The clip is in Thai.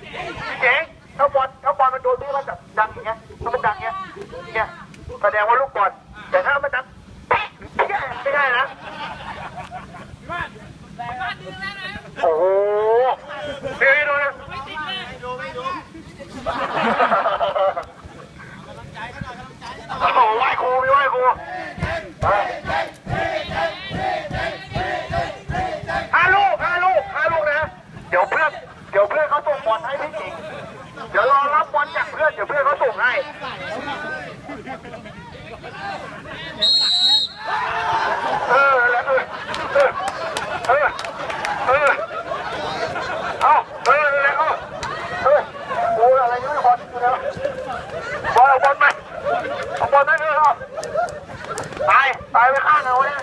พี่เจ๋งถ้าบอลถ้าบอลมันโดนพี่มันแบบดังอย่างเงี้ยถ้ามันดังเงี้ยเนี่ยแสดงว่าลูกบอลแต่ถ้ามันดังไม่ได้ไม่ได้นะโอ้โหเฮ้ยดูนะไม่ดูไม่โดูโอ้โหไหว้ครูไม่ไหว้ครู เออแล้วเออเออเออเอาเออแล้วเออเออโอ้อะไรอยู่บอลอยู่แล้วบอลบอลไปบอลไปเลยเอาตายตายไปข้างหนึ่งวันนี้